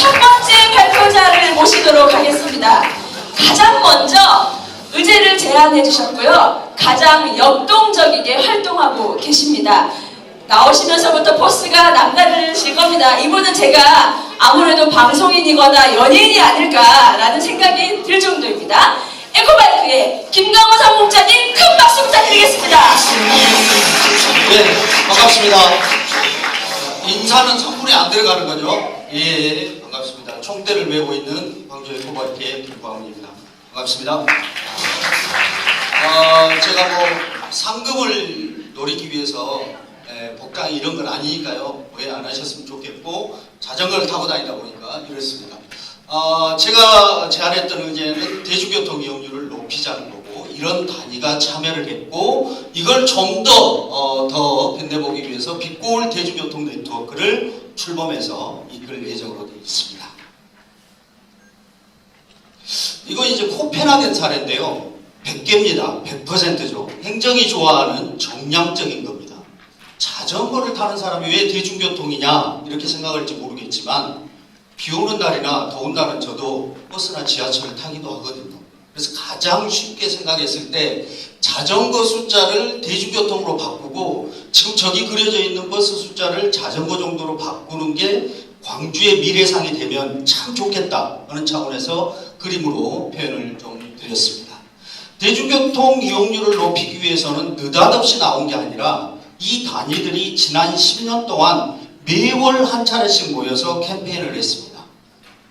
첫 번째 발표자를 모시도록 하겠습니다. 가장 먼저 의제를 제안해 주셨고요. 가장 역동적이게 활동하고 계십니다. 나오시면서부터 포스가 남다르실 겁니다. 이분은 제가 아무래도 방송인이거나 연예인이 아닐까라는 생각이 들 정도입니다. 에코바이크의 김강호 사무국장님 큰 박수 부탁드리겠습니다. 네, 반갑습니다. 인사는 성분이 안 들어가는 거죠? 예, 예, 반갑습니다. 총대를 메고 있는 광주 에코바이크의 김광훈입니다. 반갑습니다. 어, 제가 뭐 상금을 노리기 위해서 에, 복당 이런 건 아니니까요. 오해 안 하셨으면 좋겠고 자전거를 타고 다니다 보니까 이렇습니다. 어, 제가 제안했던 의제는 대중교통 이용률을 높이자는 거고 이런 단위가 참여를 했고 이걸 좀더 어, 더 빛내보기 위해서 빛고울 대중교통 네트워크를 출범해서 이끌 예정으로 되어 있습니다. 이거 이제 코펜하겐 사례인데요. 100개입니다. 100%죠. 행정이 좋아하는 정량적인 겁니다. 자전거를 타는 사람이 왜 대중교통이냐 이렇게 생각할지 모르겠지만 비 오는 날이나 더운 날은 저도 버스나 지하철을 타기도 하거든요. 그래서 가장 쉽게 생각했을 때 자전거 숫자를 대중교통으로 바꾸 고 지금 저기 그려져 있는 버스 숫자를 자전거 정도로 바꾸는 게 광주의 미래상이 되면 참 좋겠다 하는 차원에서 그림으로 표현을 좀 드렸습니다. 대중교통 이용률을 높이기 위해서는 느닷없이 나온 게 아니라 이 단위들이 지난 10년 동안 매월 한 차례씩 모여서 캠페인을 했습니다.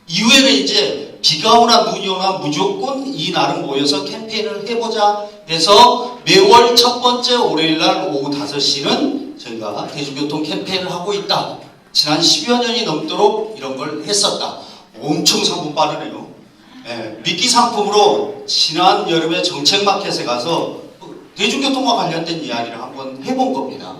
이후에는 이제 비가 오나 눈이 오나 무조건 이 날은 모여서 캠페인을 해보자 해서 매월 첫 번째 월요일 날 오후 5시는 저희가 대중교통 캠페인을 하고 있다. 지난 10여 년이 넘도록 이런 걸 했었다. 엄청 상품 빠르네요. 예, 미끼 상품으로 지난 여름에 정책마켓에 가서 대중교통과 관련된 이야기를 한번 해본 겁니다.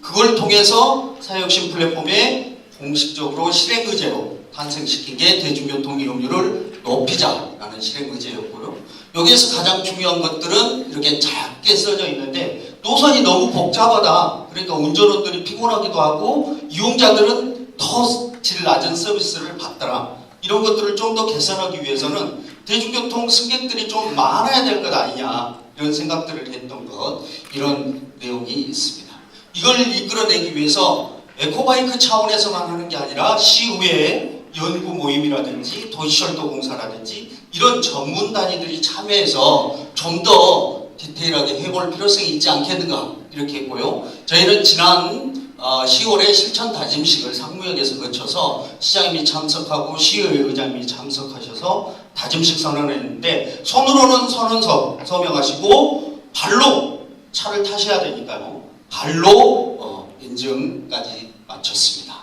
그걸 통해서 사회혁신 플랫폼에 공식적으로 실행 의제로 탄생시킨 게 대중교통 이용률을 높이자라는 실행 의제였고요. 여기에서 가장 중요한 것들은 이렇게 작게 써져 있는데 노선이 너무 복잡하다. 그러니까 운전원들이 피곤하기도 하고 이용자들은 더 질 낮은 서비스를 받더라. 이런 것들을 좀 더 개선하기 위해서는 대중교통 승객들이 좀 많아야 될 것 아니냐 이런 생각들을 했던 것 이런 내용이 있습니다. 이걸 이끌어내기 위해서 에코바이크 차원에서만 하는 게 아니라 시의회 연구 모임이라든지 도시철도 공사라든지 이런 전문 단위들이 참여해서 좀 더 디테일하게 해볼 필요성이 있지 않겠는가 이렇게 했고요. 저희는 지난 어, 10월에 실천 다짐식을 상무역에서 거쳐서 시장님이 참석하고 시의회 의장님이 참석하셔서 다짐식 선언을 했는데 손으로는 선언서 서명하시고 발로 차를 타셔야 되니까요. 발로 어, 인증까지 마쳤습니다.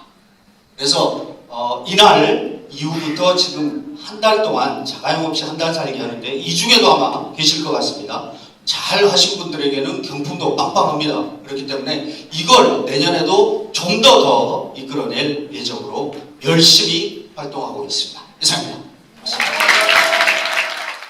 그래서 어, 이날 이후부터 지금 한 달 동안 자가용 없이 한 달 살기 하는데 이 중에도 아마 계실 것 같습니다. 잘 하신 분들에게는 경품도 빵빵합니다. 그렇기 때문에 이걸 내년에도 좀 더 더 이끌어낼 예정으로 열심히 활동하고 있습니다. 이상입니다.